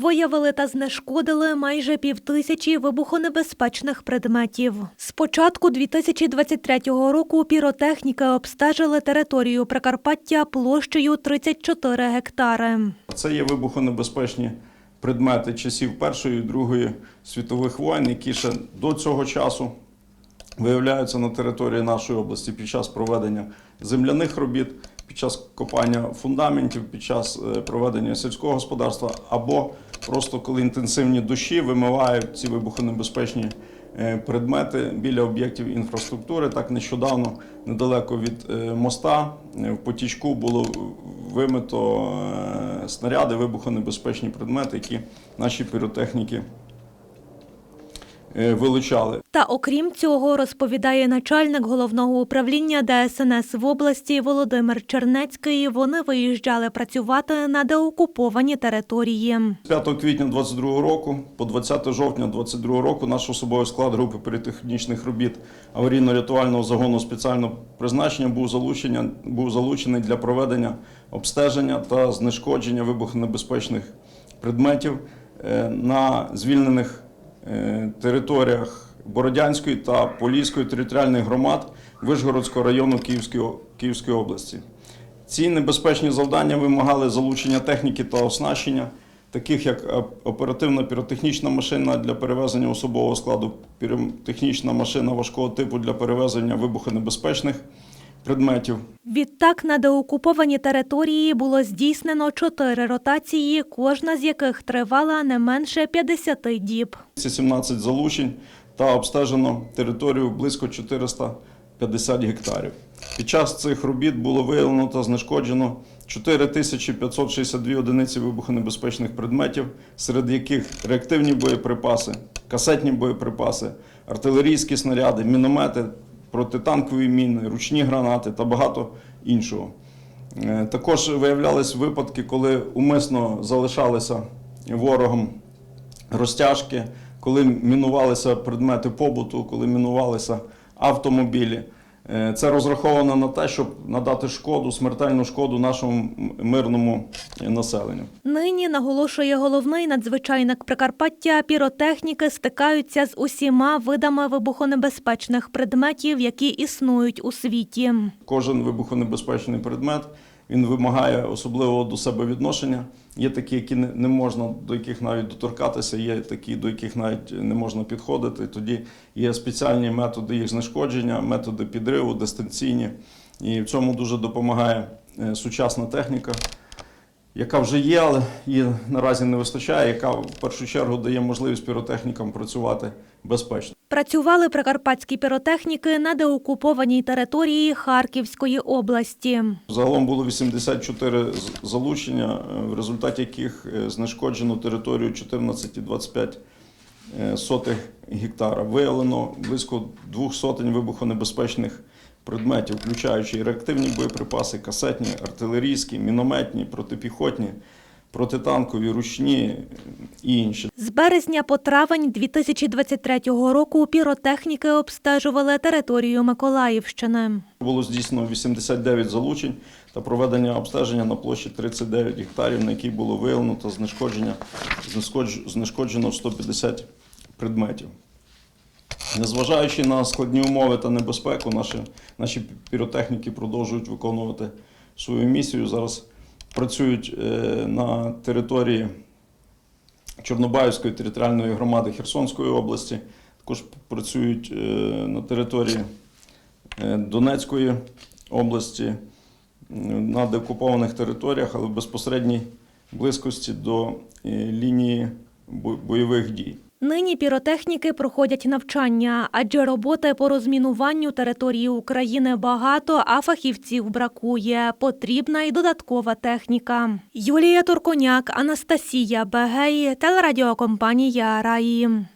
Виявили та знешкодили майже півтисячі вибухонебезпечних предметів. З початку 2023 року піротехніки обстежили територію Прикарпаття площею 34 гектари. Це є вибухонебезпечні предмети часів Першої і Другої світових воєн, які ще до цього часу виявляються на території нашої області під час проведення земляних робіт, під час копання фундаментів, під час е, проведення сільського господарства, або просто коли інтенсивні дощі вимивають ці вибухонебезпечні е, предмети біля об'єктів інфраструктури. Так нещодавно недалеко від е, моста в потічку було вимито снаряди, вибухонебезпечні предмети, які наші піротехніки вилучали. Та окрім цього, розповідає начальник головного управління ДСНС в області Володимир Чернецький, вони виїжджали працювати на деокуповані території. З 5 квітня 22 року по 20 жовтня 22 року наш особовий склад групи піротехнічних робіт аварійно-рятувального загону спеціального призначення був залучення був залучений для проведення обстеження та знешкодження вибухонебезпечних предметів е, на звільнених е, територіях Бородянської та Поліської територіальних громад Вишгородського району Київської, області. Ці небезпечні завдання вимагали залучення техніки та оснащення, таких як е, оперативна піротехнічна машина для перевезення особового складу, піротехнічна машина важкого типу для перевезення вибухонебезпечних предметів. Відтак на деокуповані території було здійснено чотири ротації, кожна з яких тривала не менше 50 діб. Ці 17 залучень та обстежено територію близько 450 гектарів. Під час цих робіт було виявлено та знешкоджено 4562 одиниці вибухонебезпечних предметів, серед яких реактивні боєприпаси, касетні боєприпаси, артилерійські снаряди, міномети, протитанкові міни, ручні гранати та багато іншого. Е, Також виявлялись випадки, коли умисно залишалися ворогом розтяжки, коли мінувалися предмети побуту, коли мінувалися автомобілі. Е, Це розраховано на те, щоб надати шкоду, смертельну шкоду нашому мирному населенню. Нині наголошує головний надзвичайник Прикарпаття. Піротехніки стикаються з усіма видами вибухонебезпечних предметів, які існують у світі. Кожен вибухонебезпечний предмет він вимагає особливого до себе відношення. Є такі, які не можна, до яких навіть доторкатися, є такі, до яких навіть не можна підходити. Тоді є спеціальні методи їх знешкодження, методи підриву, дистанційні. І в цьому дуже допомагає е, сучасна техніка, яка вже є, але її наразі не вистачає, яка в першу чергу дає можливість піротехнікам працювати безпечно. Працювали прикарпатські піротехніки на деокупованій території Харківської області. Загалом було 84 залучення, е, в результаті яких е, знешкоджено територію 14,25 е, гектара. Виявлено близько двох сотень вибухонебезпечних предметів, включаючи реактивні боєприпаси, касетні, артилерійські, мінометні, протипіхотні, протитанкові, ручні і інші. З березня по травень 2023 року піротехніки обстежували територію Миколаївщини. Було здійснено 89 залучень та проведення обстеження на площі 39 гектарів, на якій було виявлено та знешкодження, знешкоджено 150 предметів. Незважаючи на складні умови та небезпеку, наші, наші піротехніки продовжують виконувати свою місію. Зараз працюють е, на території Чорнобаївської територіальної громади Херсонської області, також працюють е, на території е, Донецької області на деокупованих територіях, але в безпосередній близькості до лінії бойових дій. Нині піротехніки проходять навчання, адже роботи по розмінуванню території України багато, а фахівців бракує. Потрібна й додаткова техніка. Юлія Турконяк, Анастасія Бегей, телерадіокомпанія Раї.